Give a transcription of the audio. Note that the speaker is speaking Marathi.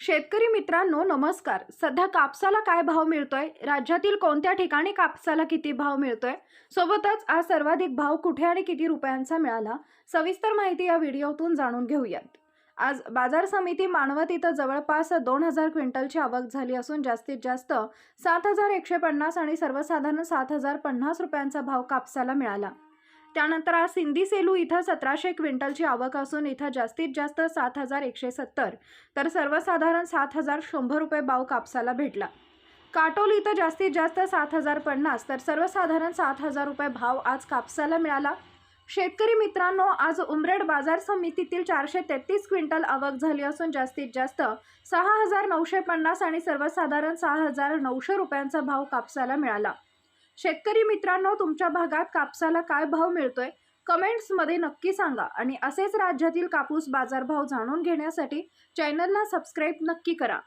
शेतकरी मित्रांनो नमस्कार. सध्या कापसाला काय भाव मिळतोय? राज्यातील कोणत्या ठिकाणी कापसाला किती भाव मिळतोय? सोबतच आज सर्वाधिक भाव कुठे आणि किती रुपयांचा मिळाला? सविस्तर माहिती या व्हिडिओतून जाणून घेऊयात. आज बाजार समिती मानवत इथं जवळपास दोन हजार क्विंटलची आवक झाली असून जास्तीत जास्त सात हजार एकशे पन्नास आणि सर्वसाधारण सात हजार पन्नास रुपयांचा भाव कापसाला मिळाला. त्यानंतर आज सिंधी सेलू इथं सतराशे क्विंटलची आवक असून इथं जास्तीत जास्त सात हजार एकशे सत्तर तर सर्वसाधारण सात हजार शंभर रुपये भाव कापसाला भेटला. काटोल इथं जास्तीत जास्त सात हजार पन्नास तर सर्वसाधारण सात हजार रुपये भाव आज कापसाला मिळाला. शेतकरी मित्रांनो आज उमरेड बाजार समितीतील चारशे तेहतीस क्विंटल आवक झाली असून जास्तीत जास्त सहा हजार नऊशे पन्नास आणि सर्वसाधारण सहा हजार नऊशे रुपयांचा भाव कापसाला मिळाला. शेतकरी मित्रांनो तुमच्या भागात कापसाला काय भाव मिळतोय? कमेंट्समध्ये नक्की सांगा. आणि असेच राज्यातील कापूस बाजारभाव जाणून घेण्यासाठी चॅनलला सबस्क्राईब नक्की करा.